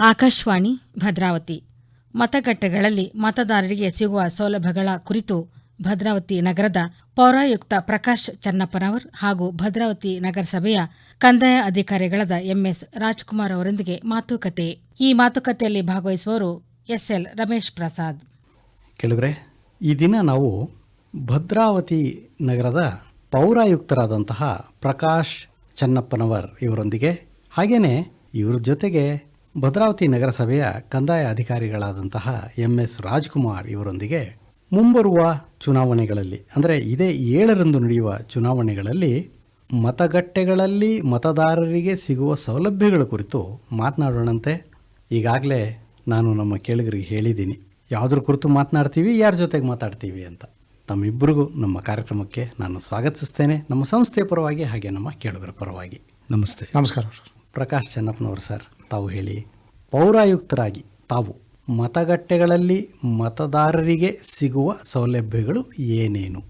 ಆಕಾಶವಾಣಿ, ಭದ್ರಾವತಿ. ಮತಗಟ್ಟೆಗಳಲ್ಲಿ ಮತದಾರರಿಗೆ ಸಿಗುವ ಸೌಲಭ್ಯಗಳ ಕುರಿತು ಭದ್ರಾವತಿ ನಗರದ ಪೌರಾಯುಕ್ತ ಪ್ರಕಾಶ್ ಚನ್ನಪ್ಪನವರ್ ಹಾಗೂ ಭದ್ರಾವತಿ ನಗರಸಭೆಯ ಕಂದಾಯ ಅಧಿಕಾರಿಗಳಾದ ಎಂಎಸ್ ರಾಜ್ಕುಮಾರ್ ಅವರೊಂದಿಗೆ ಮಾತುಕತೆ. ಈ ಮಾತುಕತೆಯಲ್ಲಿ ಭಾಗವಹಿಸುವವರು ಎಸ್ಎಲ್ ರಮೇಶ್ ಪ್ರಸಾದ್. ಕೆಲವರೇ ಈ ದಿನ ನಾವು ಭದ್ರಾವತಿ ನಗರದ ಪೌರಾಯುಕ್ತರಾದಂತಹ ಪ್ರಕಾಶ್ ಚನ್ನಪ್ಪನವರ್ ಇವರೊಂದಿಗೆ ಹಾಗೆಯೇ ಇವ್ರ ಜೊತೆಗೆ ಭದ್ರಾವತಿ ನಗರಸಭೆಯ ಕಂದಾಯ ಅಧಿಕಾರಿಗಳಾದಂತಹ ಎಂ ಎಸ್ ರಾಜ್ಕುಮಾರ್ ಇವರೊಂದಿಗೆ ಮುಂಬರುವ ಚುನಾವಣೆಗಳಲ್ಲಿ ಅಂದರೆ ಇದೇ ಏಳರಂದು ನಡೆಯುವ ಚುನಾವಣೆಗಳಲ್ಲಿ ಮತಗಟ್ಟೆಗಳಲ್ಲಿ ಮತದಾರರಿಗೆ ಸಿಗುವ ಸೌಲಭ್ಯಗಳ ಕುರಿತು ಮಾತನಾಡೋಣಂತೆ. ಈಗಾಗಲೇ ನಾನು ನಮ್ಮ ಕೇಳಿಗರಿಗೆ ಹೇಳಿದ್ದೀನಿ. ಯಾವುದ್ರ ಕುರಿತು ಮಾತನಾಡ್ತೀವಿ ಯಾರ ಜೊತೆಗೆ ಮಾತಾಡ್ತೀವಿ ಅಂತ. ತಮ್ಮಿಬ್ಬರಿಗೂ ನಮ್ಮ ಕಾರ್ಯಕ್ರಮಕ್ಕೆ ನಾನು ಸ್ವಾಗತಿಸ್ತೇನೆ. ನಮ್ಮ ಸಂಸ್ಥೆಯ ಪರವಾಗಿ ಹಾಗೆ ನಮ್ಮ ಕೇಳುಗರ ಪರವಾಗಿ. ನಮಸ್ತೆ. ನಮಸ್ಕಾರ. ಪ್ರಕಾಶ್ ಚೆನ್ನಪ್ಪನವರು ಸರ್, ತಾವು ಹೇಳಿ. ಪೌರಾಯುಕ್ತರಾಗಿ ತಾವು ಮತಗಟ್ಟೆಗಳಲ್ಲಿ ಮತದಾರರಿಗೆ ಸಿಗುವ ಸೌಲಭ್ಯಗಳು ಏನೇನು?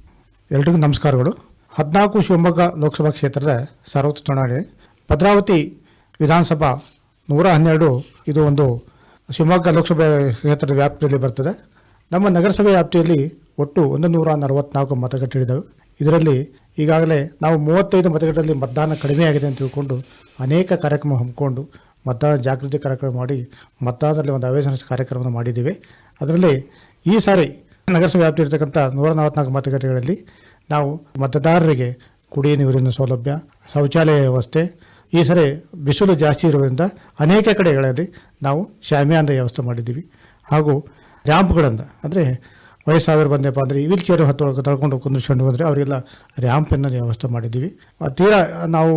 ಎಲ್ರಿಗೂ ನಮಸ್ಕಾರಗಳು. ಹದಿನಾಲ್ಕು ಶಿವಮೊಗ್ಗ ಲೋಕಸಭಾ ಕ್ಷೇತ್ರದ ಸಾರ್ವತ್ರಿಕ ಚುನಾವಣೆ. ಭದ್ರಾವತಿ ವಿಧಾನಸಭಾ ನೂರ ಹನ್ನೆರಡು. ಇದು ಒಂದು ಶಿವಮೊಗ್ಗ ಲೋಕಸಭೆ ಕ್ಷೇತ್ರದ ವ್ಯಾಪ್ತಿಯಲ್ಲಿ ಬರ್ತದೆ. ನಮ್ಮ ನಗರಸಭೆ ವ್ಯಾಪ್ತಿಯಲ್ಲಿ ಒಟ್ಟು ಒಂದು ನೂರ ನಲವತ್ನಾಲ್ಕು ಮತಗಟ್ಟೆಗಳಿದ್ದಾವೆ. ಇದರಲ್ಲಿ ಈಗಾಗಲೇ ನಾವು ಮೂವತ್ತೈದು ಮತಗಟ್ಟೆಯಲ್ಲಿ ಮತದಾನ ಕಡಿಮೆ ಆಗಿದೆ ಅಂತ ತಿಳ್ಕೊಂಡು ಅನೇಕ ಕಾರ್ಯಕ್ರಮ ಹಮ್ಮಿಕೊಂಡು ಮತದಾನ ಜಾಗೃತಿ ಕಾರ್ಯಕ್ರಮ ಮಾಡಿ ಮತದಾನದಲ್ಲಿ ಒಂದು ಅವೇರ್ನೆಸ್ ಕಾರ್ಯಕ್ರಮವನ್ನು ಮಾಡಿದ್ದೀವಿ. ಅದರಲ್ಲಿ ಈ ಸಾರಿ ನಗರಸಭೆ ವ್ಯಾಪ್ತಿ ಇರತಕ್ಕಂಥ ನೂರ ನಲವತ್ನಾಲ್ಕು ಮತಗಟ್ಟೆಗಳಲ್ಲಿ ನಾವು ಮತದಾರರಿಗೆ ಕುಡಿಯ ನೀರಿನ ಸೌಲಭ್ಯ, ಶೌಚಾಲಯ ವ್ಯವಸ್ಥೆ, ಈ ಸರಿ ಬಿಸಿಲು ಜಾಸ್ತಿ ಇರುವುದರಿಂದ ಅನೇಕ ಕಡೆಗಳಲ್ಲಿ ನಾವು ಶಾಮಿಯಾನ ವ್ಯವಸ್ಥೆ ಮಾಡಿದ್ದೀವಿ. ಹಾಗೂ ರ್ಯಾಂಪ್ಗಳನ್ನು, ಅಂದರೆ ವಯಸ್ಸಾದವರು ಬಂದೆಪ್ಪ ಅಂದರೆ ವೀಲ್ ಚೇರ್ ಹತ್ತು ತಳ್ಕೊಂಡು ಕುಂದಿಸ್ಕೊಂಡು ಹೋದರೆ ಅವರಿಗೆಲ್ಲ ರ್ಯಾಂಪಿನ ವ್ಯವಸ್ಥೆ ಮಾಡಿದ್ದೀವಿ. ತೀರಾ ನಾವು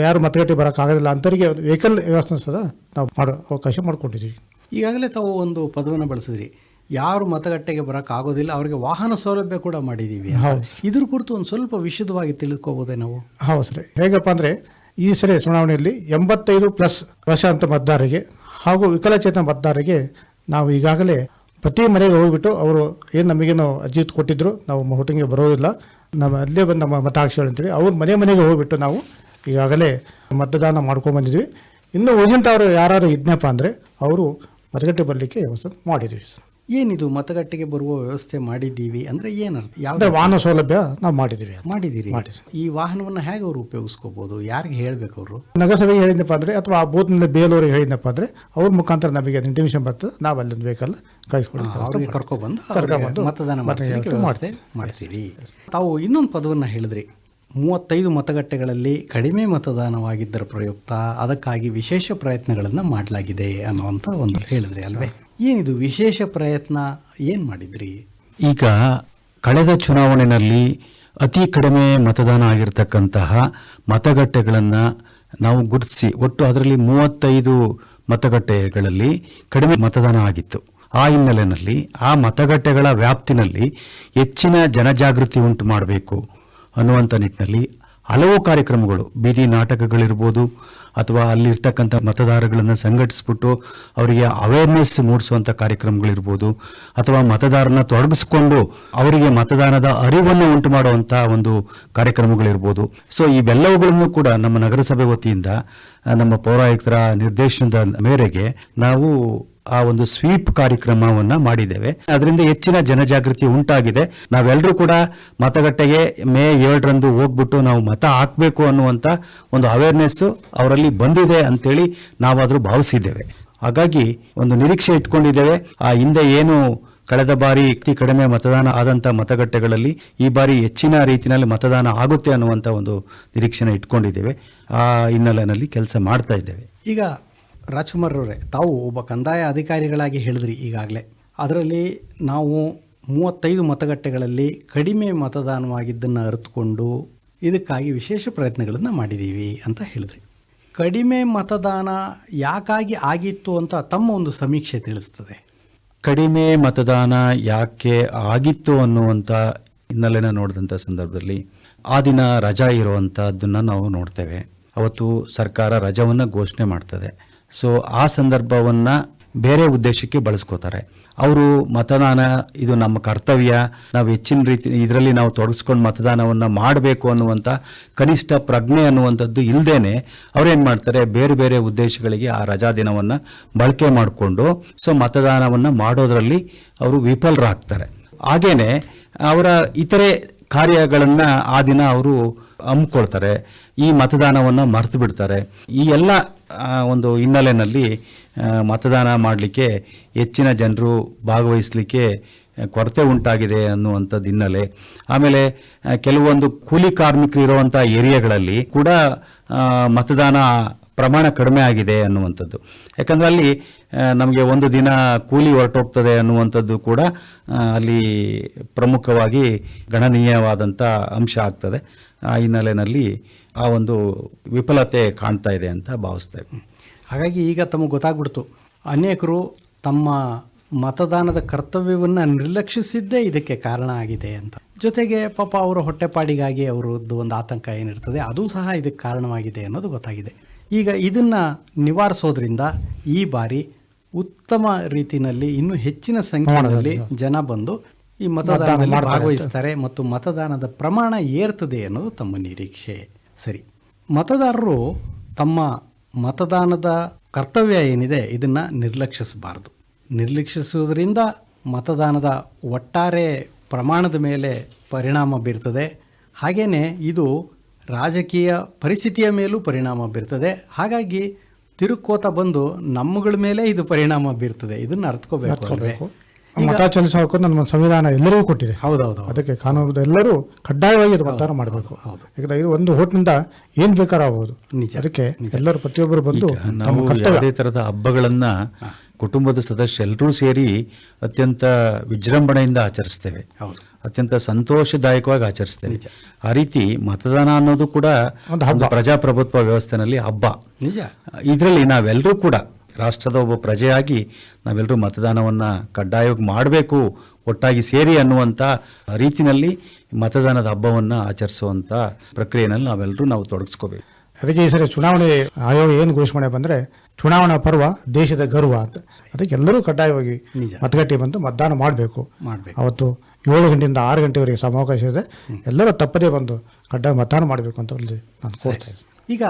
ಯಾರು ಮತಗಟ್ಟೆ ಬರೋಕ್ಕಾಗೋದಿಲ್ಲ ಅಂಥವರಿಗೆ ವೆಹಿಕಲ್ ವ್ಯವಸ್ಥೆ ಸಹ ನಾವು ಮಾಡೋ ಅವಕಾಶ ಮಾಡಿಕೊಂಡಿದ್ದೀವಿ. ಈಗಾಗಲೇ ತಾವು ಒಂದು ಪದವನ್ನು ಬಳಸಿದ್ರಿ. ಯಾರು ಮತಗಟ್ಟೆಗೆ ಬರೋಕ್ಕಾಗೋದಿಲ್ಲ ಅವರಿಗೆ ವಾಹನ ಸೌಲಭ್ಯ ಕೂಡ ಮಾಡಿದ್ದೀವಿ. ಹೌದು. ಇದ್ರ ಕುರಿತು ಒಂದು ಸ್ವಲ್ಪ ವಿಶದವಾಗಿ ತಿಳ್ಕೋಬೋದೇ ನಾವು? ಹೌದು ಸರಿ. ಹೇಗಪ್ಪ ಅಂದರೆ ಈ ಸರಿ ಚುನಾವಣೆಯಲ್ಲಿ ಎಂಬತ್ತೈದು ಪ್ಲಸ್ ವರ್ಷ ಅಂತ ಮತದಾರರಿಗೆ ಹಾಗೂ ವಿಕಲಚೇತನ ಮತದಾರರಿಗೆ ನಾವು ಈಗಾಗಲೇ ಪ್ರತಿ ಮನೆಗೆ ಹೋಗ್ಬಿಟ್ಟು ಅವರು ಏನು ನಮಗೇನು ಅರ್ಜಿ ಕೊಟ್ಟಿದ್ರು, ನಾವು ಹೋಟಿಂಗ್ಗೆ ಬರೋದಿಲ್ಲ. ನಮ್ಮ ಅಲ್ಲೇ ಬಂದು ನಮ್ಮ ಮತ ಹಾಕ್ಸಿ ಅಂತೇಳಿ ಅವ್ರ ಮನೆ ಮನೆಗೆ ಹೋಗ್ಬಿಟ್ಟು ನಾವು ಈಗಾಗಲೇ ಮತದಾನ ಮಾಡ್ಕೊಂಡು ಬಂದಿದ್ವಿ. ಇನ್ನು ಉಳಿದಂಥವ್ರು ಯಾರು ಇದ್ನಪ್ಪ ಅಂದರೆ, ಅವರು ಮತಗಟ್ಟೆ ಬರಲಿಕ್ಕೆ ವ್ಯವಸ್ಥೆ ಮಾಡಿದ್ವಿ ಸರ್. ಏನಿದು ಮತಗಟ್ಟೆಗೆ ಬರುವ ವ್ಯವಸ್ಥೆ ಮಾಡಿದ್ದೀವಿ ಅಂದ್ರೆ ಏನರ್ಥ? ಯಾವ್ದು ವಾಹನ ಸೌಲಭ್ಯ ನಾವು ಮಾಡಿದ್ದೀವಿ ಮಾಡಿದ್ದೀರಿ. ಮಾಡಿ ಈ ವಾಹನವನ್ನ ಹೇಗೆ ಅವರು ಉಪಯೋಗಿಸ್ಕೋಬಹುದು ಯಾರಿಗೆ ಹೇಳ್ಬೇಕು ಅವರು? ನಗರಸಭೆಗೆ ಹೇಳಿದ್ನಪ್ಪ ಅಂದ್ರೆ ಅಥವಾ ಆ ಬೂತ್ನಿಂದ ಬೇಲೂರಿಗೆ ಹೇಳಿದ್ನಪ್ಪ ಅಂದ್ರೆ ಅವ್ರ ಮುಖಾಂತರ ನಮಗೆ ಇಂಟಿಮೇಷನ್ ಬರ್ತದೆ ನಾವು ಅಲ್ಲೊಂದು ವೆಹಿಕಲ್ ಅವ್ರಿಗೆ ಕರ್ಕೊಬಂದು ಕರ್ಕೊಂಡ್ಬಂದು ಅವ್ರಿಗೆ ಮತದಾನ ಮತ ಮಾಡಿಸ್ಲಿಕ್ಕೆ ವ್ಯವಸ್ಥೆ ಮಾಡ್ತೀರಿ. ತಾವು ಇನ್ನೊಂದು ಪದವನ್ನ ಹೇಳಿದ್ರಿ. ಮೂವತ್ತೈದು ಮತಗಟ್ಟೆಗಳಲ್ಲಿ ಕಡಿಮೆ ಮತದಾನವಾಗಿದ್ದರ ಪ್ರಯುಕ್ತ ಅದಕ್ಕಾಗಿ ವಿಶೇಷ ಪ್ರಯತ್ನಗಳನ್ನು ಮಾಡಲಾಗಿದೆ ಅನ್ನುವಂಥ ಒಂದು ಹೇಳಿದ್ರಿ ಅಲ್ವೇ? ಏನಿದು ವಿಶೇಷ ಪ್ರಯತ್ನ? ಏನು ಮಾಡಿದ್ರಿ? ಈಗ ಕಳೆದ ಚುನಾವಣೆಯಲ್ಲಿ ಅತಿ ಕಡಿಮೆ ಮತದಾನ ಆಗಿರತಕ್ಕಂತಹ ಮತಗಟ್ಟೆಗಳನ್ನು ನಾವು ಗುರುತಿಸಿ, ಒಟ್ಟು ಅದರಲ್ಲಿ ಮೂವತ್ತೈದು ಮತಗಟ್ಟೆಗಳಲ್ಲಿ ಕಡಿಮೆ ಮತದಾನ ಆಗಿತ್ತು. ಆ ಹಿನ್ನೆಲೆಯಲ್ಲಿ, ಆ ಮತಗಟ್ಟೆಗಳ ವ್ಯಾಪ್ತಿನಲ್ಲಿ ಹೆಚ್ಚಿನ ಜನಜಾಗೃತಿ ಉಂಟು ಮಾಡಬೇಕು ಅನ್ನುವಂಥ ನಿಟ್ಟಿನಲ್ಲಿ ಹಲವು ಕಾರ್ಯಕ್ರಮಗಳು, ಬೀದಿ ನಾಟಕಗಳಿರ್ಬೋದು ಅಥವಾ ಅಲ್ಲಿರ್ತಕ್ಕಂಥ ಮತದಾರಗಳನ್ನು ಸಂಘಟಿಸ್ಬಿಟ್ಟು ಅವರಿಗೆ ಅವೇರ್ನೆಸ್ ಮೂಡಿಸುವಂಥ ಕಾರ್ಯಕ್ರಮಗಳಿರ್ಬೋದು ಅಥವಾ ಮತದಾರನ ತೊಡಗಿಸ್ಕೊಂಡು ಅವರಿಗೆ ಮತದಾನದ ಅರಿವನ್ನು ಉಂಟು ಮಾಡುವಂಥ ಒಂದು ಕಾರ್ಯಕ್ರಮಗಳಿರ್ಬೋದು. ಸೊ ಇವೆಲ್ಲವುಗಳನ್ನು ಕೂಡ ನಮ್ಮ ನಗರಸಭೆ ವತಿಯಿಂದ, ನಮ್ಮ ಪೌರಾಯುಕ್ತರ ನಿರ್ದೇಶನದ ಮೇರೆಗೆ ನಾವು ಆ ಒಂದು ಸ್ವೀಪ್ ಕಾರ್ಯಕ್ರಮವನ್ನ ಮಾಡಿದ್ದೇವೆ. ಅದರಿಂದ ಹೆಚ್ಚಿನ ಜನಜಾಗೃತಿ ಉಂಟಾಗಿದೆ. ನಾವೆಲ್ಲರೂ ಕೂಡ ಮತಗಟ್ಟೆಗೆ ಮೇ ಏಳರಂದು ಹೋಗ್ಬಿಟ್ಟು ನಾವು ಮತ ಹಾಕಬೇಕು ಅನ್ನುವಂಥ ಒಂದು ಅವೇರ್ನೆಸ್ ಅವರಲ್ಲಿ ಬಂದಿದೆ ಅಂತೇಳಿ ನಾವಾದರೂ ಭಾವಿಸಿದ್ದೇವೆ. ಹಾಗಾಗಿ ಒಂದು ನಿರೀಕ್ಷೆ ಇಟ್ಕೊಂಡಿದ್ದೇವೆ. ಆ ಹಿಂದೆ ಏನು ಕಳೆದ ಬಾರಿ ಅತಿ ಕಡಿಮೆ ಮತದಾನ ಆದಂಥ ಮತಗಟ್ಟೆಗಳಲ್ಲಿ ಈ ಬಾರಿ ಹೆಚ್ಚಿನ ರೀತಿಯಲ್ಲಿ ಮತದಾನ ಆಗುತ್ತೆ ಅನ್ನುವಂಥ ಒಂದು ನಿರೀಕ್ಷೆನ ಇಟ್ಕೊಂಡಿದ್ದೇವೆ. ಆ ಹಿನ್ನೆಲೆಯಲ್ಲಿ ಕೆಲಸ ಮಾಡ್ತಾ ಇದ್ದೇವೆ. ಈಗ ರಾಜ್ಕುಮಾರ್ ಅವರೇ ತಾವು ಒಬ್ಬ ಕಂದಾಯ ಅಧಿಕಾರಿಗಳಾಗಿ ಹೇಳಿದ್ರಿ ಈಗಾಗಲೇ. ಅದರಲ್ಲಿ ನಾವು ಮೂವತ್ತೈದು ಮತಗಟ್ಟೆಗಳಲ್ಲಿ ಕಡಿಮೆ ಮತದಾನವಾಗಿದ್ದನ್ನು ಅರಿತುಕೊಂಡು ಇದಕ್ಕಾಗಿ ವಿಶೇಷ ಪ್ರಯತ್ನಗಳನ್ನು ಮಾಡಿದ್ದೀವಿ ಅಂತ ಹೇಳಿದ್ರಿ. ಕಡಿಮೆ ಮತದಾನ ಯಾಕಾಗಿ ಆಗಿತ್ತು ಅಂತ ತಮ್ಮ ಒಂದು ಸಮೀಕ್ಷೆ ತಿಳಿಸ್ತದೆ. ಕಡಿಮೆ ಮತದಾನ ಯಾಕೆ ಆಗಿತ್ತು ಅನ್ನುವಂಥ ಹಿನ್ನೆಲೆನ ನೋಡಿದಂಥ ಸಂದರ್ಭದಲ್ಲಿ ಆ ದಿನ ರಜಾ ಇರುವಂಥದ್ದನ್ನು ನಾವು ನೋಡ್ತೇವೆ. ಅವತ್ತು ಸರ್ಕಾರ ರಜವನ್ನು ಘೋಷಣೆ ಮಾಡ್ತದೆ. ಸೊ ಆ ಸಂದರ್ಭವನ್ನು ಬೇರೆ ಉದ್ದೇಶಕ್ಕೆ ಬಳಸ್ಕೋತಾರೆ. ಅವರು ಮತದಾನ, ಇದು ನಮ್ಮ ಕರ್ತವ್ಯ, ನಾವು ಹೆಚ್ಚಿನ ರೀತಿ, ಇದರಲ್ಲಿ ನಾವು ತೊಡಗಿಸ್ಕೊಂಡು ಮತದಾನವನ್ನು ಮಾಡಬೇಕು ಅನ್ನುವಂಥ ಕನಿಷ್ಠ ಪ್ರಜ್ಞೆ ಅನ್ನುವಂಥದ್ದು ಇಲ್ಲದೇನೆ ಅವ್ರೇನು ಮಾಡ್ತಾರೆ, ಬೇರೆ ಬೇರೆ ಉದ್ದೇಶಗಳಿಗೆ ಆ ರಜಾ ದಿನವನ್ನು ಬಳಕೆ ಮಾಡಿಕೊಂಡು, ಸೊ, ಮತದಾನವನ್ನು ಮಾಡೋದರಲ್ಲಿ ಅವರು ವಿಫಲರಾಗ್ತಾರೆ. ಹಾಗೇನೆ, ಅವರ ಇತರೆ ಕಾರ್ಯಗಳನ್ನು ಆ ದಿನ ಅವರು ಹಮ್ಮಿಕೊಳ್ತಾರೆ, ಈ ಮತದಾನವನ್ನು ಮರೆತು ಬಿಡ್ತಾರೆ. ಈ ಎಲ್ಲ ಒಂದು ಹಿನ್ನೆಲೆಯಲ್ಲಿ ಮತದಾನ ಮಾಡಲಿಕ್ಕೆ ಹೆಚ್ಚಿನ ಜನರು ಭಾಗವಹಿಸಲಿಕ್ಕೆ ಕೊರತೆ ಉಂಟಾಗಿದೆ ಅನ್ನುವಂಥದ್ದು ಹಿನ್ನೆಲೆ. ಆಮೇಲೆ ಕೆಲವೊಂದು ಕೂಲಿ ಕಾರ್ಮಿಕರು ಇರುವಂಥ ಏರಿಯಾಗಳಲ್ಲಿ ಕೂಡ ಮತದಾನ ಪ್ರಮಾಣ ಕಡಿಮೆ ಆಗಿದೆ ಅನ್ನುವಂಥದ್ದು. ಯಾಕಂದರೆ ಅಲ್ಲಿ ನಮಗೆ ಒಂದು ದಿನ ಕೂಲಿ ಹೊರಟೋಗ್ತದೆ ಅನ್ನುವಂಥದ್ದು ಕೂಡ ಅಲ್ಲಿ ಪ್ರಮುಖವಾಗಿ ಗಣನೀಯವಾದಂಥ ಅಂಶ ಆಗ್ತದೆ. ಆ ಹಿನ್ನೆಲೆಯಲ್ಲಿ ಆ ಒಂದು ವಿಫಲತೆ ಕಾಣ್ತಾ ಇದೆ ಅಂತ ಭಾವಿಸ್ತೇವೆ ಹಾಗಾಗಿ ಈಗ ತಮಗೆ ಗೊತ್ತಾಗ್ಬಿಡ್ತು. ಅನೇಕರು ತಮ್ಮ ಮತದಾನದ ಕರ್ತವ್ಯವನ್ನು ನಿರ್ಲಕ್ಷಿಸಿದ್ದೇ ಇದಕ್ಕೆ ಕಾರಣ ಆಗಿದೆ ಅಂತ. ಜೊತೆಗೆ ಪಾಪ ಅವರ ಹೊಟ್ಟೆಪಾಡಿಗಾಗಿ ಅವರದ್ದು ಒಂದು ಆತಂಕ ಏನಿರ್ತದೆ ಅದು ಸಹ ಇದಕ್ಕೆ ಕಾರಣವಾಗಿದೆ ಅನ್ನೋದು ಗೊತ್ತಾಗಿದೆ. ಈಗ ಇದನ್ನು ನಿವಾರಿಸೋದ್ರಿಂದ ಈ ಬಾರಿ ಉತ್ತಮ ರೀತಿಯಲ್ಲಿ ಇನ್ನೂ ಹೆಚ್ಚಿನ ಸಂಖ್ಯೆಯಲ್ಲಿ ಜನ ಬಂದು ಈ ಮತದಾನದಲ್ಲಿ ಭಾಗವಹಿಸ್ತಾರೆ ಮತ್ತು ಮತದಾನದ ಪ್ರಮಾಣ ಏರ್ತದೆ ಅನ್ನೋದು ತಮ್ಮ ನಿರೀಕ್ಷೆ. ಸರಿ. ಮತದಾರರು ತಮ್ಮ ಮತದಾನದ ಕರ್ತವ್ಯ ಏನಿದೆ ಇದನ್ನು ನಿರ್ಲಕ್ಷಿಸಬಾರದು. ನಿರ್ಲಕ್ಷಿಸುವುದರಿಂದ ಮತದಾನದ ಒಟ್ಟಾರೆ ಪ್ರಮಾಣದ ಮೇಲೆ ಪರಿಣಾಮ ಬೀರ್ತದೆ. ಹಾಗೆಯೇ ಇದು ರಾಜಕೀಯ ಪರಿಸ್ಥಿತಿಯ ಮೇಲೂ ಪರಿಣಾಮ ಬೀರ್ತದೆ. ಹಾಗಾಗಿ ತಿರುಕೋತ ಬಂದು ನಮ್ಮಗಳ ಮೇಲೆ ಇದು ಪರಿಣಾಮ ಬೀರ್ತದೆ. ಇದನ್ನು ಅರ್ಥಕೋಬೇಕು ಮತ ಚಲಿಸುವ ಹಕ್ಕು ನಮ್ಮ ಸಂವಿಧಾನ ಎಲ್ಲರಿಗೂ ಕೊಟ್ಟಿದೆ. ಹೌದೌದು. ಅದಕ್ಕೆ ಕಾನೂನು ಎಲ್ಲರೂ ಕಡ್ಡಾಯವಾಗಿ ಇದು ಮತದಾನ ಮಾಡಬೇಕು. ಯಾಕಂದ್ರೆ ಇದು ಒಂದು ಹೋಟ್ನಿಂದ ಏನ್ ಬೇಕಾದ್ರೂ ಆಗ್ಬೋದು. ನಿಜ, ಅದಕ್ಕೆ ಎಲ್ಲರೂ ಪ್ರತಿಯೊಬ್ಬರು ಬಂದು ನಮ್ಮ ನಾವು ಯಾವುದೇ ಥರದ ಹಬ್ಬಗಳನ್ನ ಕುಟುಂಬದ ಸದಸ್ಯರೆಲ್ಲರೂ ಸೇರಿ ಅತ್ಯಂತ ವಿಜೃಂಭಣೆಯಿಂದ ಆಚರಿಸ್ತೇವೆ. ಹೌದು. ಅತ್ಯಂತ ಸಂತೋಷದಾಯಕವಾಗಿ ಆಚರಿಸ್ತೇವೆ. ಆ ರೀತಿ ಮತದಾನ ಅನ್ನೋದು ಕೂಡ ಒಂದು ಒಂದು ಪ್ರಜಾಪ್ರಭುತ್ವ ವ್ಯವಸ್ಥೆನಲ್ಲಿ ಹಬ್ಬ. ನಿಜ. ಇದರಲ್ಲಿ ನಾವೆಲ್ಲರೂ ಕೂಡ ರಾಷ್ಟ್ರದ ಒಬ್ಬ ಪ್ರಜೆಯಾಗಿ ನಾವೆಲ್ಲರೂ ಮತದಾನವನ್ನು ಕಡ್ಡಾಯವಾಗಿ ಮಾಡಬೇಕು ಒಟ್ಟಾಗಿ ಸೇರಿ ಅನ್ನುವಂಥ ರೀತಿಯಲ್ಲಿ ಮತದಾನದ ಹಬ್ಬವನ್ನು ಆಚರಿಸುವಂಥ ಪ್ರಕ್ರಿಯೆನಲ್ಲಿ ನಾವೆಲ್ಲರೂ ನಾವು ತೊಡಗಿಸ್ಕೋಬೇಕು. ಅದಕ್ಕೆ ಈ ಸರಿ ಚುನಾವಣೆ ಆಯೋಗ ಏನು ಘೋಷಣೆ ಬಂದರೆ ಚುನಾವಣಾ ಪರ್ವ ದೇಶದ ಗರ್ವ ಅಂತ. ಅದಕ್ಕೆ ಎಲ್ಲರೂ ಕಡ್ಡಾಯವಾಗಿ. ಮತಗಟ್ಟೆ ಬಂದು ಮತದಾನ ಮಾಡಬೇಕು. ಮಾಡಬೇಕು. ಅವತ್ತು ಏಳು ಗಂಟೆಯಿಂದ ಆರು ಗಂಟೆವರೆಗೆ ಸಮಾವಕಾಶ ಇದೆ ಎಲ್ಲರೂ ತಪ್ಪದೇ ಬಂದು ಕಡ್ಡಾಯ ಮತದಾನ ಮಾಡಬೇಕು ಅಂತ ನಾನು ಕೋರ್ತಾ ಇದ್ದೀನಿ ಈಗ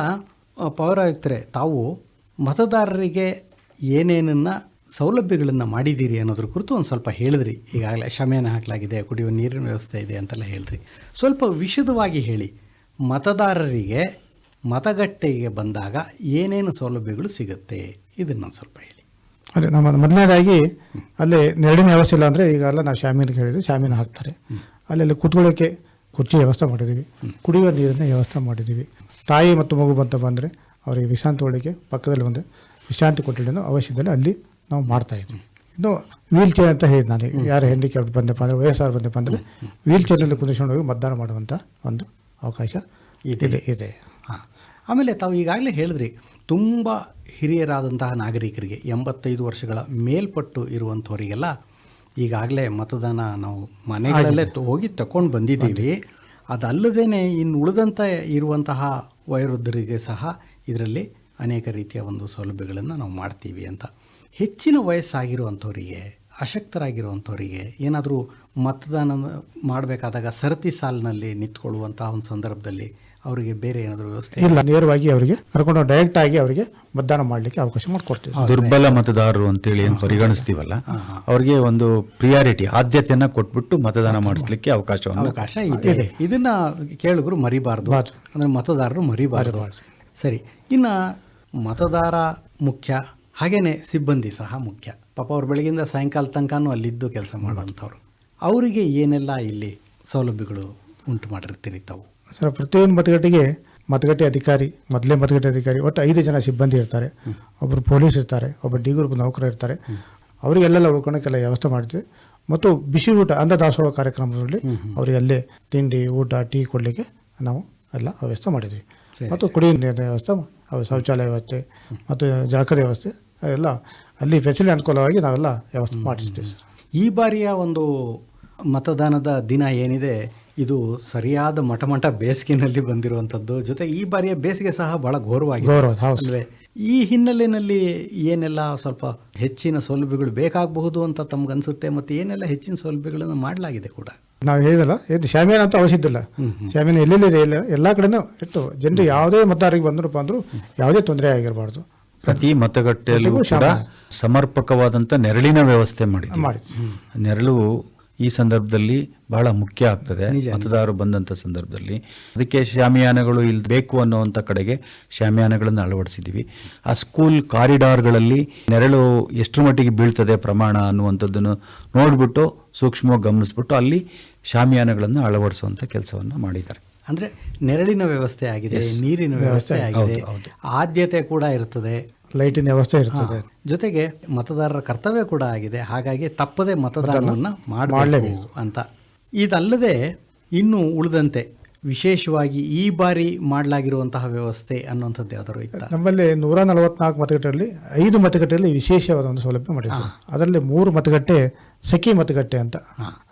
ಪೌರಾಯುಕ್ತರೆ ತಾವು ಮತದಾರರಿಗೆ ಏನೇನನ್ನು ಸೌಲಭ್ಯಗಳನ್ನು ಮಾಡಿದ್ದೀರಿ ಅನ್ನೋದ್ರ ಕುರಿತು ಒಂದು ಸ್ವಲ್ಪ ಹೇಳಿದ್ರಿ. ಈಗಾಗಲೇ ಶಮೆಯನ್ನು ಹಾಕಲಾಗಿದೆ, ಕುಡಿಯುವ ನೀರಿನ ವ್ಯವಸ್ಥೆ ಇದೆ ಅಂತೆಲ್ಲ ಹೇಳಿದ್ರಿ. ಸ್ವಲ್ಪ ವಿಶದವಾಗಿ ಹೇಳಿ. ಮತದಾರರಿಗೆ ಮತಗಟ್ಟೆಗೆ ಬಂದಾಗ ಏನೇನು ಸೌಲಭ್ಯಗಳು ಸಿಗುತ್ತೆ? ಇದನ್ನು ಸ್ವಲ್ಪ ಹೇಳಿ. ಅದೇ ನಮ್ಮ ಮೊದಲನೇದಾಗಿ ಅಲ್ಲಿ ನೆರಳಿನ ವ್ಯವಸ್ಥೆ ಇಲ್ಲ ಅಂದರೆ ಈಗ ಎಲ್ಲ ನಾವು ಶಾಮೀನಿಗೆ ಹೇಳಿದ್ವಿ ಶಾಮೀನು ಹಾಕ್ತಾರೆ. ಅಲ್ಲೆಲ್ಲ ಕೂತ್ಕೊಳ್ಳೋಕ್ಕೆ ಕುರ್ಚಿ ವ್ಯವಸ್ಥೆ ಮಾಡಿದ್ದೀವಿ. ಕುಡಿಯುವ ನೀರಿನ ವ್ಯವಸ್ಥೆ ಮಾಡಿದ್ದೀವಿ. ತಾಯಿ ಮತ್ತು ಮಗು ಬಂತ ಬಂದರೆ ಅವರಿಗೆ ವಿಶ್ರಾಂತಿ ಒಳಗೆ ಪಕ್ಕದಲ್ಲಿ ಒಂದು ವಿಶ್ರಾಂತಿ ಕೊಠಡಿಯನ್ನು ಅವಶ್ಯದಲ್ಲಿ ಅಲ್ಲಿ ನಾವು ಮಾಡ್ತಾ ಇದ್ವಿ. ಇನ್ನು ವೀಲ್ ಚೇರ್ ಅಂತ ಹೇಳಿದ್ದು ನಾನು. ಯಾರು ಹ್ಯಾಂಡಿಕ್ಯಾಪ್ಟ್ ಬಂದಪ್ಪ ಅಂದರೆ ವಯಸ್ಸಾರು ಬಂದಪ್ಪ ಅಂದರೆ ವೀಲ್ ಚೇರ್ನಲ್ಲಿ ಕುದಿಸ್ಕೊಂಡು ಹೋಗಿ ಮತದಾನ ಮಾಡುವಂಥ ಒಂದು ಅವಕಾಶ ಇದೆ ಇದೆ. ಹಾಂ. ಆಮೇಲೆ ತಾವು ಈಗಾಗಲೇ ಹೇಳಿದ್ರಿ ತುಂಬ ಹಿರಿಯರಾದಂತಹ ನಾಗರಿಕರಿಗೆ ಎಂಬತ್ತೈದು ವರ್ಷಗಳ ಮೇಲ್ಪಟ್ಟು ಇರುವಂಥವರಿಗೆಲ್ಲ ಈಗಾಗಲೇ ಮತದಾನ ನಾವು ಮನೆಗಳಲ್ಲೇ ಹೋಗಿ ತಗೊಂಡು ಬಂದಿದ್ದೀವಿ. ಅದಲ್ಲದೇ ಇನ್ನು ಉಳಿದಂತೆ ಇರುವಂತಹ ವಯೋವೃದ್ಧರಿಗೆ ಸಹ ಇದರಲ್ಲಿ ಅನೇಕ ರೀತಿಯ ಒಂದು ಸೌಲಭ್ಯಗಳನ್ನು ನಾವು ಮಾಡ್ತೀವಿ ಅಂತ. ಹೆಚ್ಚಿನ ವಯಸ್ಸಾಗಿರುವಂಥವರಿಗೆ ಅಶಕ್ತರಾಗಿರುವಂಥವರಿಗೆ ಏನಾದರೂ ಮತದಾನ ಮಾಡಬೇಕಾದಾಗ ಸರತಿ ಸಾಲಿನಲ್ಲಿ ನಿಂತ್ಕೊಳ್ಳುವಂತಹ ಒಂದು ಸಂದರ್ಭದಲ್ಲಿ ಅವರಿಗೆ ಬೇರೆ ಏನಾದರೂ ವ್ಯವಸ್ಥೆ ಇಲ್ಲ ನೇರವಾಗಿ ಅವರಿಗೆ ಕರ್ಕೊಂಡು ಡೈರೆಕ್ಟ್ ಆಗಿ ಅವರಿಗೆ ಮತದಾನ ಮಾಡಲಿಕ್ಕೆ ಅವಕಾಶ ಮಾಡಿಕೊಡ್ತೀವಿ. ದುರ್ಬಲ ಮತದಾರರು ಅಂತೇಳಿ ಏನು ಪರಿಗಣಿಸ್ತೀವಲ್ಲ ಅವರಿಗೆ ಒಂದು ಪ್ರಿಯಾರಿಟಿ ಆದ್ಯತೆಯನ್ನು ಕೊಟ್ಬಿಟ್ಟು ಮತದಾನ ಮಾಡಿಸ್ಲಿಕ್ಕೆ ಅವಕಾಶವನ್ನು ಅವಕಾಶ ಇದೆ. ಇದನ್ನ ಕೇಳುಗರು ಮರಿಬಾರ್ದು. ಅಂದ್ರೆ ಮತದಾರರು ಮರಿಬಾರ್ದು. ಸರಿ ಇನ್ನು ಮತದಾರ ಮುಖ್ಯ ಹಾಗೇನೆ ಸಿಬ್ಬಂದಿ ಸಹ ಮುಖ್ಯ. ಪಾಪ ಅವ್ರ ಬೆಳಗಿಂದ ಸಾಯಂಕಾಲ ತನಕನೂ ಅಲ್ಲಿದ್ದು ಕೆಲಸ ಮಾಡುವಂಥವ್ರು. ಅವರಿಗೆ ಏನೆಲ್ಲ ಇಲ್ಲಿ ಸೌಲಭ್ಯಗಳು ಉಂಟು ಮಾಡಿರ್ತೀರಿ ತಾವು? ಸರ್ ಪ್ರತಿಯೊಂದು ಮತಗಟ್ಟೆಗೆ ಮತಗಟ್ಟೆ ಅಧಿಕಾರಿ ಮೊದಲೇ ಮತಗಟ್ಟೆ ಅಧಿಕಾರಿ ಒಟ್ಟು ಐದು ಜನ ಸಿಬ್ಬಂದಿ ಇರ್ತಾರೆ. ಒಬ್ಬರು ಪೊಲೀಸ್ ಇರ್ತಾರೆ ಒಬ್ಬ ಡಿ ಗ್ರೂಪ್ ನೌಕರ ಇರ್ತಾರೆ. ಅವರಿಗೆಲ್ಲ ಉಳ್ಕೊಳಕ್ಕೆಲ್ಲ ವ್ಯವಸ್ಥೆ ಮಾಡ್ತೀವಿ ಮತ್ತು ಬಿಸಿ ಊಟ ಅನ್ನದಾಸೋಹ ಕಾರ್ಯಕ್ರಮದಲ್ಲಿ ಅವರಿಗೆ ಅಲ್ಲೇ ತಿಂಡಿ ಊಟ ಟೀ ಕೊಡಲಿಕ್ಕೆ ನಾವು ಎಲ್ಲ ವ್ಯವಸ್ಥೆ ಮಾಡಿದ್ದೀವಿ ಮತ್ತು ಕುಡಿಯುವ ನೀರಿನ ವ್ಯವಸ್ಥೆ ಶೌಚಾಲಯ ವ್ಯವಸ್ಥೆ ಮತ್ತು ಜಳಕದ ವ್ಯವಸ್ಥೆ ಎಲ್ಲ ಅಲ್ಲಿ ಫೆಸಿಲಿಟಿ ಅನುಕೂಲವಾಗಿ ನಾವೆಲ್ಲ ವ್ಯವಸ್ಥೆ ಮಾಡಿರ್ತೀವಿ ಸರ್. ಈ ಬಾರಿಯ ಒಂದು ಮತದಾನದ ದಿನ ಏನಿದೆ ಇದು ಸರಿಯಾದ ಮಠಮಠ ಬೇಸಿಗೆನಲ್ಲಿ ಬಂದಿರುವಂಥದ್ದು. ಜೊತೆ ಈ ಬಾರಿಯ ಬೇಸಿಗೆ ಸಹ ಬಹಳ ಘೋರವಾಗಿದೆ. ಈ ಹಿನ್ನೆಲೆಯಲ್ಲಿ ಏನೆಲ್ಲ ಸ್ವಲ್ಪ ಹೆಚ್ಚಿನ ಸೌಲಭ್ಯಗಳು ಬೇಕಾಗಬಹುದು ಅಂತ ತಮ್ಗನ್ಸುತ್ತೆ ಮತ್ತು ಏನೆಲ್ಲ ಹೆಚ್ಚಿನ ಸೌಲಭ್ಯಗಳನ್ನು ಮಾಡಲಾಗಿದೆ ಕೂಡ? ನಾವು ಹೇಳಿದಲ್ಲ ಇದು ಶಾಮಿಯಾನ ಅಂತ ಅವಶ್ಯದಿಲ್ಲ ಶಾಮಿಯಾನ ಎಲ್ಲೆಲ್ಲಿದೆ ಇಲ್ಲ ಎಲ್ಲ ಕಡೆನೂ ಇತ್ತು ಜನರು ಯಾವುದೇ ಮತದಾರರಿಗೆ ಬಂದ್ರಪ್ಪ ಅಂದ್ರು ಯಾವುದೇ ತೊಂದರೆ ಆಗಿರಬಾರ್ದು. ಪ್ರತಿ ಮತಗಟ್ಟೆಯಲ್ಲೂ ಕೂಡ ಸಮರ್ಪಕವಾದಂಥ ನೆರಳಿನ ವ್ಯವಸ್ಥೆ ಮಾಡಿ ಮಾಡಿದ್ವಿ. ನೆರಳು ಈ ಸಂದರ್ಭದಲ್ಲಿ ಬಹಳ ಮುಖ್ಯ ಆಗ್ತದೆ. ಮತದಾರರು ಬಂದಂಥ ಸಂದರ್ಭದಲ್ಲಿ. ಅದಕ್ಕೆ ಶಾಮಿಯಾನಗಳು ಇಲ್ಲಿ ಬೇಕು ಅನ್ನುವಂಥ ಕಡೆಗೆ ಶಾಮಿಯಾನಗಳನ್ನು ಅಳವಡಿಸಿದ್ದೀವಿ ಆ ಸ್ಕೂಲ್ ಕಾರಿಡಾರ್ಗಳಲ್ಲಿ ನೆರಳು ಎಷ್ಟು ಮಟ್ಟಿಗೆ ಬೀಳ್ತದೆ ಪ್ರಮಾಣ ಅನ್ನುವಂಥದ್ದನ್ನು ನೋಡಿಬಿಟ್ಟು ಸೂಕ್ಷ್ಮವಾಗಿ ಗಮನಿಸ್ಬಿಟ್ಟು ಅಲ್ಲಿ ಶಾಮಿಯಾನಗಳನ್ನು ಅಳವಡಿಸುವಂಥ ಕೆಲಸವನ್ನು ಮಾಡಿದ್ದಾರೆ. ಅಂದರೆ ನೆರಳಿನ ವ್ಯವಸ್ಥೆ ಆಗಿದೆ ನೀರಿನ ವ್ಯವಸ್ಥೆ ಆಗಿದೆ ಆದ್ಯತೆ ಕೂಡ ಇರ್ತದೆ. ಲೈಟಿನ ವ್ಯವಸ್ಥೆ ಇರ್ತದೆ. ಜೊತೆಗೆ ಮತದಾರರ ಕರ್ತವ್ಯ ಕೂಡ ಆಗಿದೆ. ಹಾಗಾಗಿ ತಪ್ಪದೆ ಮತದಾನವನ್ನು ಮಾಡಲೇಬೇಕು. ಅಂತ. ಇದಲ್ಲದೆ ಇನ್ನು ಉಳಿದಂತೆ ವಿಶೇಷವಾಗಿ ಈ ಬಾರಿ ಮಾಡಲಾಗಿರುವಂತಹ ವ್ಯವಸ್ಥೆ ಅನ್ನುವಂಥದ್ದು ಯಾವ್ದಾದ್ರು ಇತ್ತು? ನಮ್ಮಲ್ಲಿ ನೂರ ನಲವತ್ನಾಲ್ಕು ಮತಗಟ್ಟೆಯಲ್ಲಿ ಐದು ಮತಗಟ್ಟೆಯಲ್ಲಿ ವಿಶೇಷವಾದ ಒಂದು ಸೌಲಭ್ಯ ಮಾಡಿದ್ದೀವಿ ಅದರಲ್ಲಿ ಮೂರು ಮತಗಟ್ಟೆ ಸಖಿ ಮತಗಟ್ಟೆ ಅಂತ.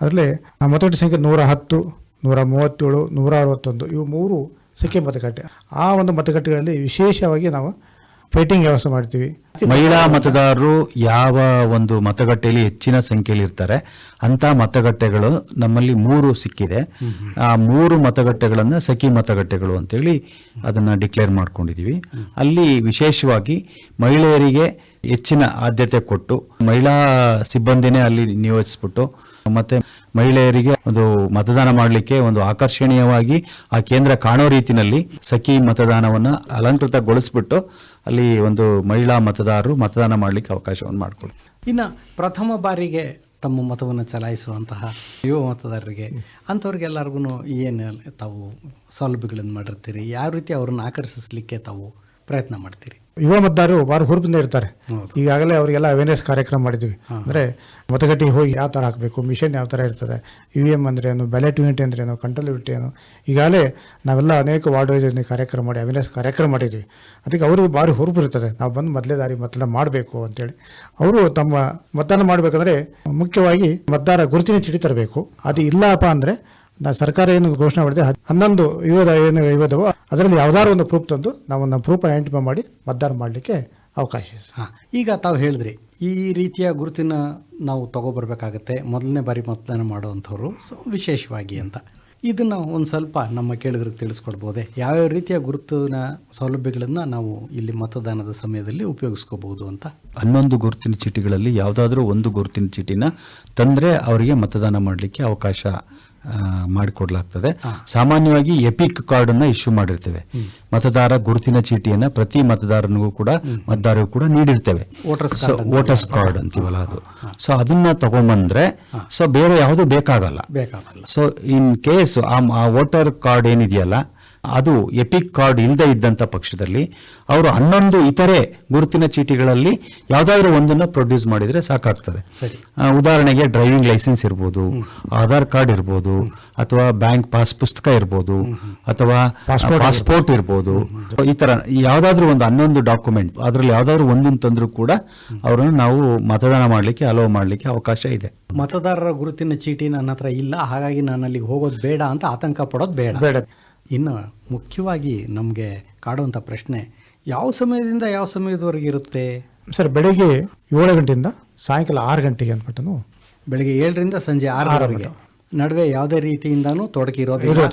ಅದರಲ್ಲಿ ಆ ಮತಗಟ್ಟೆ ಸಂಖ್ಯೆ ನೂರ ಹತ್ತು ನೂರ ಮೂವತ್ತೇಳು ನೂರ ಅರವತ್ತೊಂದು ಇವು ಮೂರು ಸಖಿ ಮತಗಟ್ಟೆ. ಆ ಒಂದು ಮತಗಟ್ಟೆಗಳಲ್ಲಿ ವಿಶೇಷವಾಗಿ ನಾವು ಫೈಟಿಂಗ್ ವ್ಯವಸ್ಥೆ ಮಾಡ್ತೀವಿ. ಮಹಿಳಾ ಮತದಾರರು ಯಾವ ಒಂದು ಮತಗಟ್ಟೆಯಲ್ಲಿ ಹೆಚ್ಚಿನ ಸಂಖ್ಯೆಯಲ್ಲಿ ಇರ್ತಾರೆ ಅಂತ ಮತಗಟ್ಟೆಗಳು ನಮ್ಮಲ್ಲಿ ಮೂರು ಸಿಕ್ಕಿದೆ. ಆ ಮೂರು ಮತಗಟ್ಟೆಗಳನ್ನ ಸಖಿ ಮತಗಟ್ಟೆಗಳು ಅಂತೇಳಿ ಅದನ್ನ ಡಿಕ್ಲೇರ್ ಮಾಡ್ಕೊಂಡಿದೀವಿ. ಅಲ್ಲಿ ವಿಶೇಷವಾಗಿ ಮಹಿಳೆಯರಿಗೆ ಹೆಚ್ಚಿನ ಆದ್ಯತೆ ಕೊಟ್ಟು, ಮಹಿಳಾ ಸಿಬ್ಬಂದಿನೇ ಅಲ್ಲಿ ನಿಯೋಜಿಸ್ಬಿಟ್ಟು ಮತ್ತೆ ಮಹಿಳೆಯರಿಗೆ ಒಂದು ಮತದಾನ ಮಾಡಲಿಕ್ಕೆ ಒಂದು ಆಕರ್ಷಣೀಯವಾಗಿ ಆ ಕೇಂದ್ರ ಕಾಣೋ ರೀತಿಯಲ್ಲಿ ಸಖಿ ಮತದಾನವನ್ನ ಅಲಂಕೃತಗೊಳಿಸ್ಬಿಟ್ಟು ಅಲ್ಲಿ ಒಂದು ಮಹಿಳಾ ಮತದಾರರು ಮತದಾನ ಮಾಡಲಿಕ್ಕೆ ಅವಕಾಶವನ್ನು ಮಾಡಿಕೊಡಿ ಇನ್ನು ಪ್ರಥಮ ಬಾರಿಗೆ ತಮ್ಮ ಮತವನ್ನು ಚಲಾಯಿಸುವಂತಹ ಯುವ ಮತದಾರರಿಗೆ ಅಂಥವ್ರಿಗೆಲ್ಲರಿಗೂ ಏನು ತಾವು ಸೌಲಭ್ಯಗಳನ್ನು ಮಾಡಿರ್ತೀರಿ? ಯಾವ ರೀತಿ ಅವ್ರನ್ನ ಆಕರ್ಷಿಸಲಿಕ್ಕೆ ತಾವು ಪ್ರಯತ್ನ ಮಾಡ್ತೀರಿ? ಯುವ ಮತದಾರರು ಭಾರಿ ಹುರುಪಿಂದ ಇರ್ತಾರೆ. ಈಗಾಗಲೇ ಅವರಿಗೆಲ್ಲ ಅವೇರ್ನೆಸ್ ಕಾರ್ಯಕ್ರಮ ಮಾಡಿದ್ವಿ. ಅಂದರೆ ಮತಗಟ್ಟೆಗೆ ಹೋಗಿ ಯಾವ ಥರ ಹಾಕಬೇಕು ಮಿಷನ್ ಯಾವ ಥರ ಇರ್ತದೆ ಯು ಎಂ ಅಂದ್ರೆ ಏನು ಬ್ಯಾಲೆಟ್ ಯೂನಿಟ್ ಅಂದ್ರೆ ಏನು ಕಂಟ್ರೋಲ್ ಯೂನಿಟ್ ಏನು ಈಗಾಗಲೇ ನಾವೆಲ್ಲ ಅನೇಕ ವಾರ್ಡ್ ವೈಸ್ ಕಾರ್ಯಕ್ರಮ ಮಾಡಿ ಅವೇರ್ನೆಸ್ ಕಾರ್ಯಕ್ರಮ ಮಾಡಿದ್ವಿ. ಅದಕ್ಕೆ ಅವರು ಭಾರಿ ಹುರುಪು ಇರ್ತದೆ. ನಾವು ಬಂದು ಮೊದಲೇ ದಾರಿ ಮತದಾನ ಮಾಡಬೇಕು ಅಂತೇಳಿ. ಅವರು ತಮ್ಮ ಮತದಾನ ಮಾಡಬೇಕಂದ್ರೆ ಮುಖ್ಯವಾಗಿ ಮತದಾರ ಗುರುತಿನ ಚೀಟಿ ತರಬೇಕು. ಅದು ಇಲ್ಲಪ್ಪ ಅಂದರೆ ಸರ್ಕಾರ ಏನು ಘೋಷಣೆ ಮಾಡಿದೆ ಹನ್ನೊಂದು ಯುವದ ಏನು ಯುವದವೋ ಅದರಲ್ಲಿ ಯಾವ್ದಾದ್ರು ಒಂದು ಪ್ರೂಫ್ ತಂದು ನಾವು ನಮ್ಮ ಪ್ರೂಫ್ ಐಡೆಂಟಿಫೈ ಮಾಡಿ ಮತದಾನ ಮಾಡಲಿಕ್ಕೆ ಅವಕಾಶ ಇದೆ. ಹಾಂ ಈಗ ತಾವು ಹೇಳಿದ್ರಿ ಈ ರೀತಿಯ ಗುರುತಿನ ನಾವು ತಗೊಬರ್ಬೇಕಾಗತ್ತೆ ಮೊದಲನೇ ಬಾರಿ ಮತದಾನ ಮಾಡುವಂಥವ್ರು ಸೊ ವಿಶೇಷವಾಗಿ ಅಂತ. ಇದನ್ನು ಒಂದು ಸ್ವಲ್ಪ ನಮ್ಮ ಕೇಳಿದ್ರಿಗೆ ತಿಳಿಸ್ಕೊಡ್ಬೋದೇ? ಯಾವ್ಯಾವ ರೀತಿಯ ಗುರುತಿನ ಸೌಲಭ್ಯಗಳನ್ನು ನಾವು ಇಲ್ಲಿ ಮತದಾನದ ಸಮಯದಲ್ಲಿ ಉಪಯೋಗಿಸ್ಕೋಬಹುದು ಅಂತ? ಹನ್ನೊಂದು ಗುರುತಿನ ಚೀಟಿಗಳಲ್ಲಿ ಯಾವುದಾದ್ರೂ ಒಂದು ಗುರುತಿನ ಚೀಟಿನ ತಂದ್ರೆ ಅವರಿಗೆ ಮತದಾನ ಮಾಡಲಿಕ್ಕೆ ಅವಕಾಶ ಮಾಡಿಕೊಡ್ಲಾಗ್ತದೆ. ಸಾಮಾನ್ಯವಾಗಿ ಎಪಿಕ್ ಕಾರ್ಡ್ ಅನ್ನ ಇಶ್ಯೂ ಮಾಡಿರ್ತೇವೆ. ಮತದಾರ ಗುರುತಿನ ಚೀಟಿಯನ್ನ ಪ್ರತಿ ಮತದಾರನಿಗೂ ಕೂಡ ಮತದಾರರು ಕೂಡ ನೀಡಿರ್ತೇವೆ. ಸೊ ವೋಟರ್ಸ್ ಕಾರ್ಡ್ ಅಂತೀವಲ್ಲ ಅದು. ಸೊ ಅದನ್ನ ತಗೊಂಬಂದ್ರೆ ಸೊ ಬೇರೆ ಯಾವುದು ಬೇಕಾಗಲ್ಲ. ಸೊ ಇನ್ ಕೇಸ್ ಆ ವೋಟರ್ ಕಾರ್ಡ್ ಏನಿದೆಯಲ್ಲ ಅದು ಎಪಿಕ್ ಕಾರ್ಡ್ ಇಲ್ಲದೆ ಇದ್ದಂಥ ಪಕ್ಷದಲ್ಲಿ ಅವರು ಹನ್ನೊಂದು ಇತರೆ ಗುರುತಿನ ಚೀಟಿಗಳಲ್ಲಿ ಯಾವುದಾದ್ರೂ ಒಂದನ್ನು ಪ್ರೊಡ್ಯೂಸ್ ಮಾಡಿದರೆ ಸಾಕಾಗ್ತದೆ. ಉದಾಹರಣೆಗೆ ಡ್ರೈವಿಂಗ್ ಲೈಸೆನ್ಸ್ ಇರ್ಬೋದು ಆಧಾರ್ ಕಾರ್ಡ್ ಇರ್ಬೋದು ಅಥವಾ ಬ್ಯಾಂಕ್ ಪಾಸ್ ಪುಸ್ತಕ ಇರ್ಬೋದು ಅಥವಾ ಪಾಸ್ಪೋರ್ಟ್ ಇರ್ಬೋದು. ಈ ಥರ ಯಾವುದಾದ್ರೂ ಒಂದು ಹನ್ನೊಂದು ಡಾಕ್ಯುಮೆಂಟ್ ಅದರಲ್ಲಿ ಯಾವುದಾದ್ರೂ ಒಂದನ್ನು ತಂದರೂ ಕೂಡ ಅವರನ್ನು ನಾವು ಮತದಾನ ಮಾಡಲಿಕ್ಕೆ ಅಲೋ ಮಾಡಲಿಕ್ಕೆ ಅವಕಾಶ ಇದೆ. ಮತದಾರರ ಗುರುತಿನ ಚೀಟಿ ನನ್ನ ಹತ್ರ ಇಲ್ಲ ಹಾಗಾಗಿ ನಾನು ಅಲ್ಲಿಗೆ ಹೋಗೋದು ಬೇಡ ಅಂತ ಆತಂಕ ಪಡೋದು ಬೇಡ. ಬೇಡ. ಇನ್ನು ಮುಖ್ಯವಾಗಿ ನಮಗೆ ಕಾಡುವಂಥ ಪ್ರಶ್ನೆ ಯಾವ ಸಮಯದಿಂದ ಯಾವ ಸಮಯದವರೆಗೆ ಇರುತ್ತೆ? ಸರ್ ಬೆಳಿಗ್ಗೆ ಏಳು ಗಂಟೆಯಿಂದ ಸಾಯಂಕಾಲ ಆರು ಗಂಟೆಗೆ ಅಂದ್ಬಿಟ್ಟು ಬೆಳಗ್ಗೆ ಏಳರಿಂದ ಸಂಜೆ ಆರರವರೆಗೆ. ನಡುವೆ ಯಾವುದೇ ರೀತಿಯಿಂದನೂ ತೊಡಕಿರೋದಿಲ್ಲ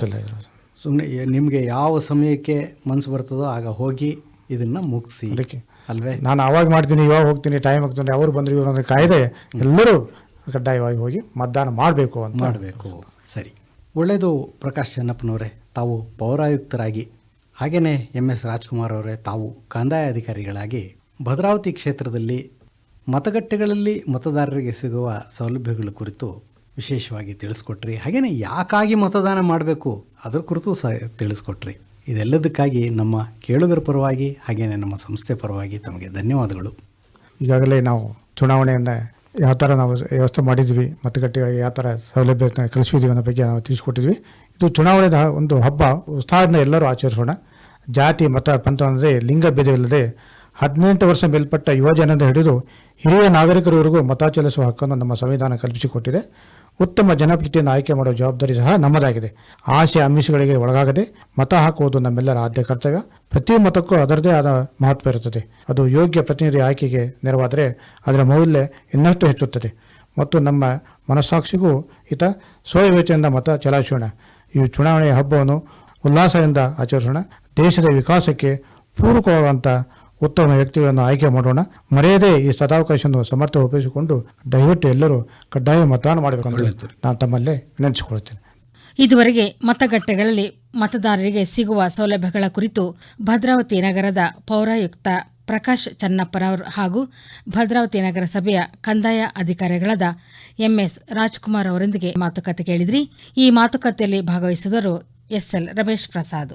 ಸುಮ್ಮನೆ ನಿಮಗೆ ಯಾವ ಸಮಯಕ್ಕೆ ಮನಸ್ಸು ಬರ್ತದೋ ಆಗ ಹೋಗಿ ಇದನ್ನು ಮುಗಿಸಿ. ಅದಕ್ಕೆ ಅಲ್ವೇ? ನಾನು ಆವಾಗ ಮಾಡ್ತೀನಿ ಇವಾಗ ಹೋಗ್ತೀನಿ ಟೈಮ್ ಆಗ್ತಾನೆ ಅವರು ಬಂದರು ಇವರು ಅನ್ನೋ ಕಾಯ್ದೆ ಎಲ್ಲರೂ ಕಡ್ಡಾಯವಾಗಿ ಹೋಗಿ ಮತದಾನ ಮಾಡಬೇಕು ಅಂತ. ಮಾಡಬೇಕು. ಸರಿ. ಒಳ್ಳೆಯದು ಪ್ರಕಾಶ್ ಚೆನ್ನಪ್ಪನವರೇ. ತಾವು ಪೌರಾಯುಕ್ತರಾಗಿ. ಹಾಗೆಯೇ ಎಂ ಎಸ್ ರಾಜ್ಕುಮಾರ್ ಅವರೇ ತಾವು ಕಂದಾಯ ಅಧಿಕಾರಿಗಳಾಗಿ ಭದ್ರಾವತಿ ಕ್ಷೇತ್ರದಲ್ಲಿ ಮತಗಟ್ಟೆಗಳಲ್ಲಿ ಮತದಾರರಿಗೆ ಸಿಗುವ ಸೌಲಭ್ಯಗಳ ಕುರಿತು ವಿಶೇಷವಾಗಿ ತಿಳಿಸ್ಕೊಟ್ರಿ. ಹಾಗೆಯೇ ಯಾಕಾಗಿ ಮತದಾನ ಮಾಡಬೇಕು ಅದರ ಕುರಿತು ಸಹ ತಿಳಿಸ್ಕೊಟ್ರಿ. ಇದೆಲ್ಲದಕ್ಕಾಗಿ ನಮ್ಮ ಕೇಳುಗರ ಪರವಾಗಿ ಹಾಗೆಯೇ ನಮ್ಮ ಸಂಸ್ಥೆ ಪರವಾಗಿ ತಮಗೆ ಧನ್ಯವಾದಗಳು. ಈಗಾಗಲೇ ನಾವು ಚುನಾವಣೆಯನ್ನು ಯಾವ ಥರ ನಾವು ವ್ಯವಸ್ಥೆ ಮಾಡಿದ್ವಿ ಮತಗಟ್ಟೆಗಾಗಿ ಯಾವ ಥರ ಸೌಲಭ್ಯ ಕಲಿಸಿದ್ವಿ ಅನ್ನೋ ಬಗ್ಗೆ ನಾವು ತಿಳಿಸ್ಕೊಟ್ಟಿದ್ವಿ. ಇದು ಚುನಾವಣೆದ ಒಂದು ಹಬ್ಬ ಉತ್ಸಾಹದಿಂದ ಎಲ್ಲರೂ ಆಚರಿಸೋಣ. ಜಾತಿ, ಮತ, ಪಂಥ ಅಂದರೆ ಲಿಂಗ ಭೇದವಿಲ್ಲದೆ ಹದಿನೆಂಟು ವರ್ಷ ಮೇಲ್ಪಟ್ಟ ಯುವಜನದಿಂದ ಹಿಡಿದು ಹಿರಿಯ ನಾಗರಿಕರವರೆಗೂ ಮತ ಚಲಿಸುವ ಹಕ್ಕನ್ನು ನಮ್ಮ ಸಂವಿಧಾನ ಕಲ್ಪಿಸಿಕೊಟ್ಟಿದೆ. ಉತ್ತಮ ಜನಪ್ರತಿಯನ್ನು ಆಯ್ಕೆ ಮಾಡುವ ಜವಾಬ್ದಾರಿ ಸಹ ನಮ್ಮದಾಗಿದೆ. ಆಸೆ ಆಮಿಷಗಳಿಗೆ ಒಳಗಾಗದೆ ಮತ ಹಾಕುವುದು ನಮ್ಮೆಲ್ಲರ ಆದ್ಯ ಕರ್ತವ್ಯ. ಪ್ರತಿ ಮತಕ್ಕೂ ಅದರದೇ ಆದ ಮಹತ್ವ ಇರುತ್ತದೆ. ಅದು ಯೋಗ್ಯ ಪ್ರತಿನಿಧಿ ಆಯ್ಕೆಗೆ ನೆರವಾದರೆ ಅದರ ಮೌಲ್ಯ ಇನ್ನಷ್ಟು ಹೆಚ್ಚುತ್ತದೆ. ಮತ್ತು ನಮ್ಮ ಮನಸ್ಸಾಕ್ಷಿಗೂ ಹಿತ. ಸ್ವವಿವೇಚನೆಯಿಂದ ಮತ ಚಲಾಯಿಸೋಣ. ಈ ಚುನಾವಣೆಯ ಹಬ್ಬವನ್ನು ಉಲ್ಲಾಸದಿಂದ ಆಚರಿಸೋಣ. ದೇಶದ ವಿಕಾಸಕ್ಕೆ ಪೂರಕವಾದಂಥ ಉತ್ತಮ ವ್ಯಕ್ತಿಗಳನ್ನು ಆಯ್ಕೆ ಮಾಡೋಣ. ಮರೆಯದೇ ಈ ಸದಾವಕಾಶವನ್ನು ಸಮರ್ಥ ಉಪಯೋಗಿಸಿಕೊಂಡು ದಯವಿಟ್ಟು ಎಲ್ಲರೂ ಕಡ್ಡಾಯ ಮತದಾನ ಅಂತ ನಾನು ತಮ್ಮಲ್ಲೇ ವಿನಂತಿಸಿಕೊಳ್ಳುತ್ತೇನೆ. ಇದುವರೆಗೆ ಮತಗಟ್ಟೆಗಳಲ್ಲಿ ಮತದಾರರಿಗೆ ಸಿಗುವ ಸೌಲಭ್ಯಗಳ ಕುರಿತು ಭದ್ರಾವತಿ ನಗರದ ಪೌರಾಯುಕ್ತ ಪ್ರಕಾಶ್ ಚನ್ನಪ್ಪರ ಹಾಗೂ ಭದ್ರಾವತಿ ನಗರಸಭೆಯ ಕಂದಾಯ ಅಧಿಕಾರಿಗಳಾದ ಎಂಎಸ್ ರಾಜ್ಕುಮಾರ್ ಅವರೊಂದಿಗೆ ಮಾತುಕತೆ ಕೇಳಿದ್ರಿ. ಈ ಮಾತುಕತೆಯಲ್ಲಿ ಭಾಗವಹಿಸಿದರು ಎಸ್ಎಲ್ ರಮೇಶ್ ಪ್ರಸಾದ್.